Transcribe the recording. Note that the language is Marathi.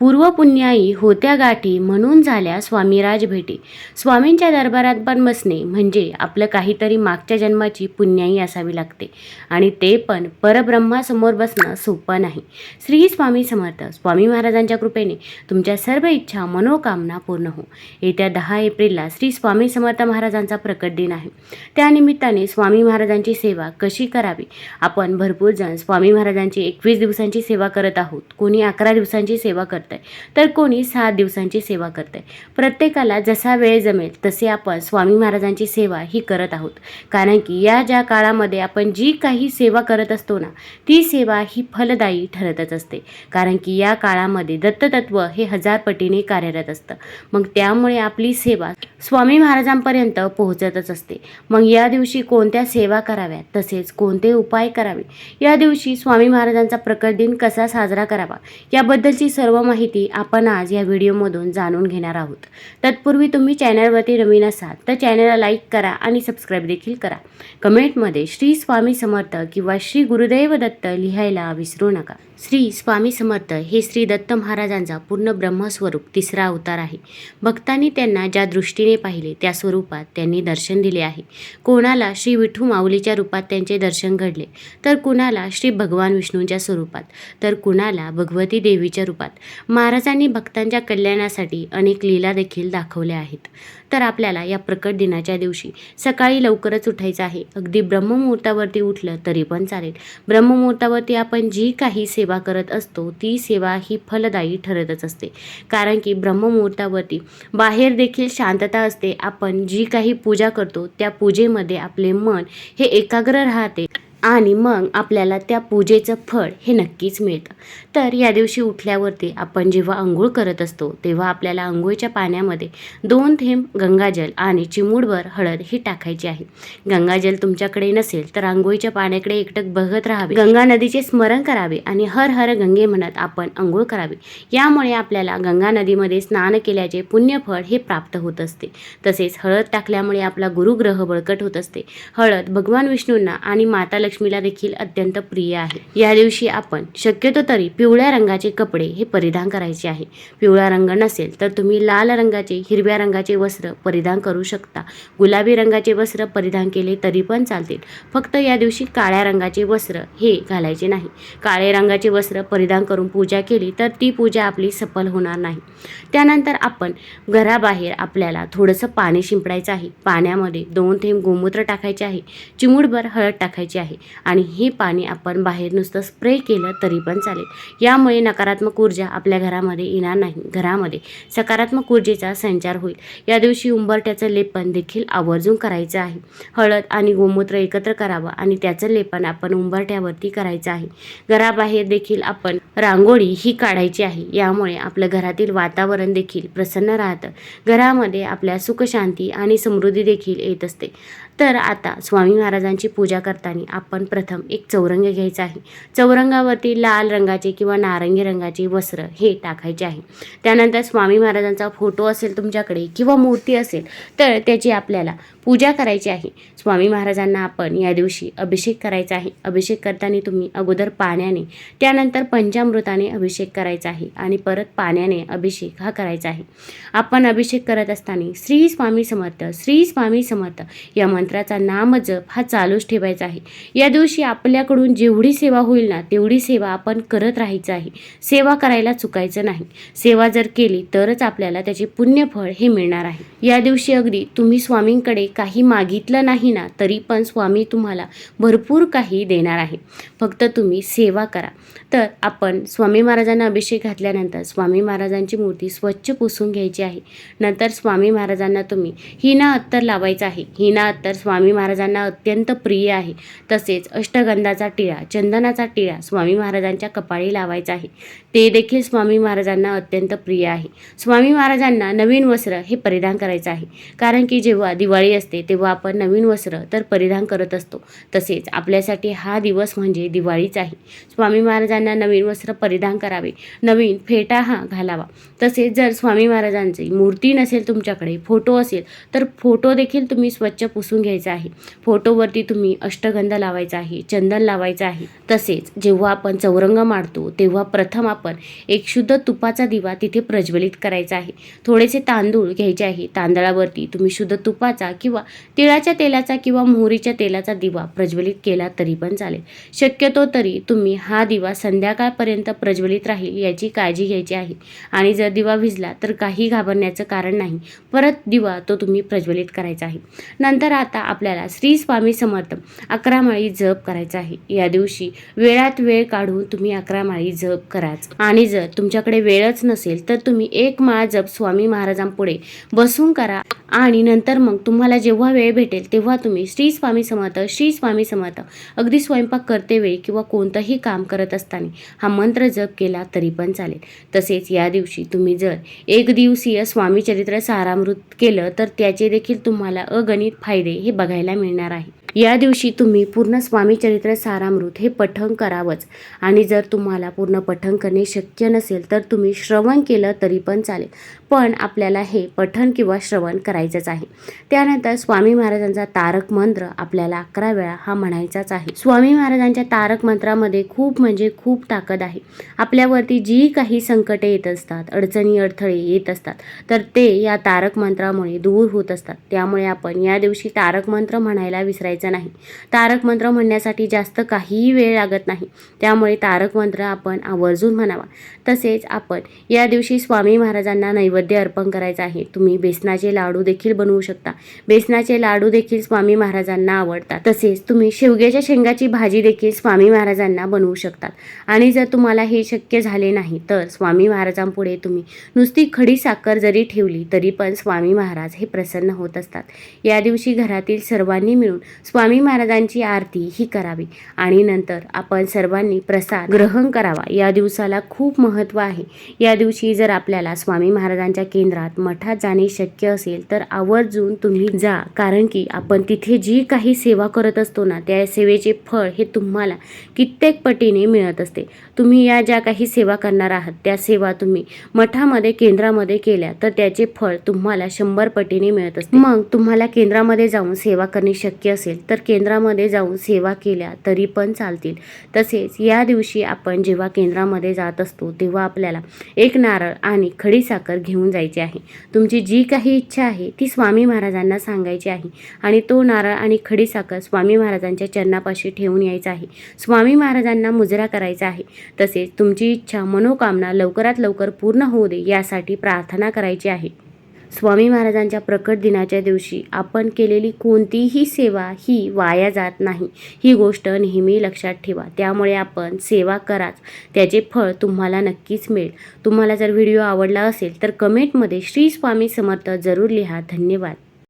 पूर्वपुण्याई होत्या गाठी म्हणून झाल्या स्वामीराज भेटी. स्वामींच्या दरबारात पण बसणे म्हणजे आपलं काहीतरी मागच्या जन्माची पुण्याई असावी लागते. आणि ते पण परब्रह्मासमोर बसणं सोपं नाही. श्री स्वामी समर्थ स्वामी महाराजांच्या कृपेने तुमच्या सर्व इच्छा मनोकामना पूर्ण हो. येत्या दहा एप्रिलला श्री स्वामी समर्थ महाराजांचा प्रकट दिन आहे. त्यानिमित्ताने स्वामी महाराजांची सेवा कशी करावी? आपण भरपूर जण स्वामी महाराजांची एकवीस दिवसांची सेवा करत आहोत. कोणी अकरा दिवसांची सेवा करत? आहे तर कोणी सात दिवसांची सेवा करत. आहे प्रत्येकाला जसा वेळ जमेल तसे आपण स्वामी महाराजांची सेवा ही करत आहोत. कारण की या ज्या काळामध्ये आपण जी काही सेवा करत असतो ना ती सेवा ही फलदायी ठरतच असते. कारण की या काळामध्ये दत्ततत्व हे हजार पटीने कार्यरत असतं. मग त्यामुळे आपली सेवा स्वामी महाराजांपर्यंत पोहोचतच असते. मग या दिवशी कोणत्या सेवा कराव्यात? तसेच कोणते उपाय करावे? या दिवशी स्वामी महाराजांचा प्रकट दिन कसा साजरा करावा? याबद्दलची सर्व माहिती आपण आज या व्हिडिओमधून जाणून घेणार आहोत. तत्पूर्वी तुम्ही चॅनलवरती नवीन असाल तर चॅनलला लाईक करा आणि सबस्क्राईब देखील करा. कमेंटमध्ये श्री स्वामी समर्थ किंवा श्री गुरुदेव दत्त लिहायला विसरू नका. श्री स्वामी समर्थ हे श्री दत्त महाराजांचा पूर्ण ब्रह्मस्वरूप तिसरा अवतार आहे. भक्तांनी त्यांना ज्या दृष्टीने पाहिले त्या स्वरूपात त्यांनी दर्शन दिले आहे. कोणाला श्री विठू माऊलीच्या रूपात त्यांचे दर्शन घडले तर कुणाला श्री भगवान विष्णूंच्या स्वरूपात तर कुणाला भगवती देवीच्या रूपात. महाराजांनी भक्तांच्या कल्याणासाठी अनेक लीला देखील दाखवल्या आहेत. तर आपल्याला या प्रकट दिनाच्या दिवशी सकाळी लवकरच उठायचं आहे. अगदी ब्रह्ममुहूर्तावरती उठलं तरी पण चालेल. ब्रह्ममुहूर्तावरती आपण जी काही सेवा सेवा करत असतो ती सेवा ही फलदायी ठरतच असते. कारण की ब्रह्ममुहूर्तावरती बाहेर देखील शांतता असते. आपण जी काही पूजा करतो त्या पूजेमध्ये आपले मन हे एकाग्र राहते. आणि मग आपल्याला त्या पूजेचं फळ हे नक्कीच मिळतं. तर या दिवशी उठल्यावरती आपण जेव्हा आंघोळ करत असतो तेव्हा आपल्याला आंघोळीच्या पाण्यामध्ये दोन थेंब गंगाजल आणि चिमूडभर हळद ही टाकायची आहे. गंगाजल तुमच्याकडे नसेल तर आंघोळीच्या पाण्याकडे एकटक बघत राहावे. गंगा नदीचे स्मरण करावे आणि हर हर गंगे म्हणत आपण आंघोळ करावी. यामुळे आपल्याला गंगा नदीमध्ये स्नान केल्याचे पुण्यफळ हे प्राप्त होत असते. तसेच हळद टाकल्यामुळे आपला गुरुग्रह बळकट होत असते. हळद भगवान विष्णूंना आणि माता लक्ष्मीला देखील अत्यंत प्रिय आहे. या दिवशी आपण शक्यतो तरी पिवळ्या रंगाचे कपडे हे परिधान करायचे आहे. पिवळा रंग नसेल तर तुम्ही लाल रंगाचे हिरव्या रंगाचे वस्त्र परिधान करू शकता. गुलाबी रंगाचे वस्त्र परिधान केले तरी पण चालतील. फक्त या दिवशी काळ्या रंगाचे वस्त्र हे घालायचे नाही. काळे रंगाचे वस्त्र परिधान करून पूजा केली तर ती पूजा आपली सफल होणार नाही. त्यानंतर आपण घराबाहेर आपल्याला थोडंसं पाणी शिंपडायचं आहे. पाण्यामध्ये दोन थेंब गोमूत्र टाकायचे आहे. चिमूटभर हळद टाकायची आहे. आणि हे पाणी आपण बाहेर नुसतं स्प्रे केलं तरी पण चालेल. यामुळे नकारात्मक ऊर्जा आपल्या घरामध्ये येणार नाही. घरामध्ये सकारात्मक ऊर्जेचा संचार होईल. या दिवशी उंबरट्याचं लेपन देखील आवर्जून करायचं आहे. हळद आणि गोमूत्र एकत्र करावं आणि त्याचं लेपन आपण उंबरट्यावरती करायचं आहे. घराबाहेर देखील आपण रांगोळी ही काढायची आहे. यामुळे आपलं घरातील वातावरण देखील प्रसन्न राहतं. घरामध्ये आपल्या सुखशांती आणि समृद्धी देखील येत असते. तर आता स्वामी महाराजांची पूजा करताना आपण प्रथम एक चौरंग घ्यायचा आहे. चौरंगावरती लाल रंगाचे किंवा नारंगी रंगाचे वस्त्र हे टाकायचे आहे. त्यानंतर स्वामी महाराजांचा फोटो असेल तुमच्याकडे किंवा मूर्ती असेल तर त्याची आपल्याला पूजा करायची आहे. स्वामी महाराजांना आपण या दिवशी अभिषेक करायचा आहे. अभिषेक करताना तुम्ही अगोदर पाण्याने त्यानंतर पंचामृताने अभिषेक करायचा आहे आणि परत पाण्याने अभिषेक हा करायचा आहे. आपण अभिषेक करत असताना श्री स्वामी समर्थ श्री स्वामी समर्थ या मंत्राचा नामजप हा चालूच ठेवायचा आहे. या दिवशी आपल्याकडून जेवढी सेवा होईल ना तेवढी सेवा आपण करत राहायचं आहे. सेवा करायला चुकायचं नाही. सेवा जर केली तरच आपल्याला त्याचे पुण्यफळ हे मिळणार आहे. या दिवशी अगदी तुम्ही स्वामींकडे काही मागितलं नाही ना तरी पण स्वामी तुम्हाला भरपूर काही देणार आहे. फक्त तुम्ही सेवा करा. तर आपण स्वामी महाराजांना अभिषेक घातल्यानंतर स्वामी महाराजांची मूर्ती स्वच्छ पुसून घ्यायची आहे. नंतर स्वामी महाराजांना तुम्ही हिना अत्तर लावायचं आहे. हिना अत्तर स्वामी महाराजांना अत्यंत प्रिय आहे. तसेच अष्टगंधाचा टिळा चंदनाचा टिळा स्वामी महाराजांच्या कपाळी लावायचा आहे. ते देखील स्वामी महाराजांना अत्यंत प्रिय आहे. स्वामी महाराजांना नवीन वस्त्र हे परिधान करायचं आहे. कारण की जेव्हा दिवाळी असते तेव्हा आपण नवीन वस्त्र तर परिधान करत असतो. तसेच आपल्यासाठी हा दिवस म्हणजे दिवाळीच आहे. स्वामी महाराजांना नवीन वस्त्र परिधान करावे. नवीन फेटा हा घालावा. तसेच जर स्वामी महाराजांची मूर्ती नसेल तुमच्याकडे फोटो असेल तर फोटो देखील तुम्ही स्वच्छ पुसून करून घ्यायचा आहे. फोटोवरती तुम्ही अष्टगंध लावायचा आहे चंदन लावायचं आहे. तसेच जेव्हा आपण चौरंग मारतो तेव्हा प्रथम आपण एक शुद्ध तुपाचा दिवा तिथे प्रज्वलित करायचा आहे. थोडेसे तांदूळ घ्यायचे आहे. तांदळावरती तुम्ही शुद्ध तुपाचा किंवा तिळाच्या तेलाचा किंवा मोहरीच्या तेलाचा दिवा प्रज्वलित केला तरी पण चालेल. शक्यतो तरी तुम्ही हा दिवा संध्याकाळपर्यंत प्रज्वलित राहील याची काळजी घ्यायची आहे. आणि जर दिवा विजला तर काही घाबरण्याचं कारण नाही. परत दिवा तो तुम्ही प्रज्वलित करायचा आहे. नंतर आता आता आपल्याला श्री स्वामी समर्थ अकरा माळी जप करायचा आहे. या दिवशी वेळात वेळ काढून तुम्ही अकरा माळी जप कराच. आणि जर तुमच्याकडे वेळच नसेल तर तुम्ही एक माळ जप स्वामी महाराजांपुढे बसून करा. आणि नंतर मग तुम्हाला जेव्हा वेळ भेटेल तेव्हा तुम्ही श्री स्वामी समर्थ श्री स्वामी समर्थ अगदी स्वयंपाक करते वेळी किंवा कोणतंही काम करत असताना हा मंत्र जप केला तरी पण चालेल. तसेच या दिवशी तुम्ही जर एक दिवसीय स्वामी चरित्र सारामृत केलं तर त्याचे देखील तुम्हाला अगणित फायदे हे बघायला मिळणार आहे. या दिवशी तुम्ही पूर्ण स्वामी चरित्र सारामृत हे पठण करावंच. आणि जर तुम्हाला पूर्ण पठण करणे शक्य नसेल तर तुम्ही श्रवण केलं तरी पण चालेल. पण आपल्याला हे पठण किंवा श्रवण करायचंच आहे. त्यानंतर स्वामी महाराजांचा तारक मंत्र आपल्याला अकरा वेळा हा म्हणायचाच आहे. स्वामी महाराजांच्या तारक मंत्रामध्ये खूप म्हणजे खूप ताकद आहे. आपल्यावरती जी काही संकटे येत असतात अडचणी अडथळे येत असतात तर ते या तारक मंत्रामुळे दूर होत असतात. त्यामुळे आपण या दिवशी तारक मंत्र म्हणायला विसरायचं नाही. तारक मंत्र म्हणण्यासाठी जास्त काहीही वेळ लागत नाही. त्यामुळे तारक मंत्र आपण आवर्जून म्हणावा. तसेच आपण या दिवशी स्वामी महाराजांना नैवेद्य अर्पण करायचं आहे. तुम्ही बेसनाचे लाडू देखील बनवू शकता. बेसनाचे लाडू देखील स्वामी महाराजांना आवडतात. तसेच तुम्ही शेवग्याच्या शेंगाची भाजी देखील स्वामी महाराजांना बनवू शकतात. आणि जर तुम्हाला हे शक्य झाले नाही तर स्वामी महाराजांपुढे तुम्ही नुसती खडी साखर जरी ठेवली तरी पण स्वामी महाराज हे प्रसन्न होत असतात. या दिवशी घरातील सर्वांनी मिळून स्वामी महाराजांची आरती ही करावी. आणि नंतर आपण सर्वांनी प्रसाद ग्रहण करावा. या दिवसाला खूप महत्त्व आहे. या दिवशी जर आपल्याला स्वामी महाराजांच्या केंद्रात मठात जाणे शक्य असेल तर आवर्जून तुम्ही जा. कारण की आपण तिथे जी काही सेवा करत असतो ना त्या सेवेचे फळ हे तुम्हाला कित्येक पटीने मिळत असते. तुम्ही या ज्या काही सेवा करणार आहात त्या सेवा तुम्ही मठामध्ये केंद्रामध्ये केल्या तर त्याचे फळ तुम्हाला शंभर पटीने मिळत असते. मग तुम्हाला केंद्रामध्ये जाऊन सेवा करणे शक्य असेल तर केंद्रामध्ये जाऊन सेवा केल्या तरी पण चालतील. तसेच या दिवशी आपण जेव्हा केंद्रामध्ये जात असतो तेव्हा आपल्याला एक नारळ आणि खडी साखर घेऊन जायची आहे. तुमची जी काही इच्छा आहे ती स्वामी महाराजांना सांगायची आहे आणि तो नारळ आणि खडी साखर स्वामी महाराजांच्या चरणापाशी ठेवून यायचा आहे. स्वामी महाराजांना मुजरा करायचा आहे. तसेच तुमची इच्छा मनोकामना लवकरात लवकर पूर्ण होऊ दे यासाठी प्रार्थना करायची आहे. स्वामी महाराजांच्या प्रकट दिनाच्या दिवशी आपण केलेली कोणतीही सेवा ही वाया जात नाही. ही गोष्ट नेहमी लक्षात ठेवा. त्यामुळे आपण सेवा कराच. त्याचे फळ तुम्हाला नक्कीच मिळेल. तुम्हाला जर व्हिडिओ आवडला असेल तर कमेंटमध्ये श्री स्वामी समर्थ जरूर लिहा. धन्यवाद.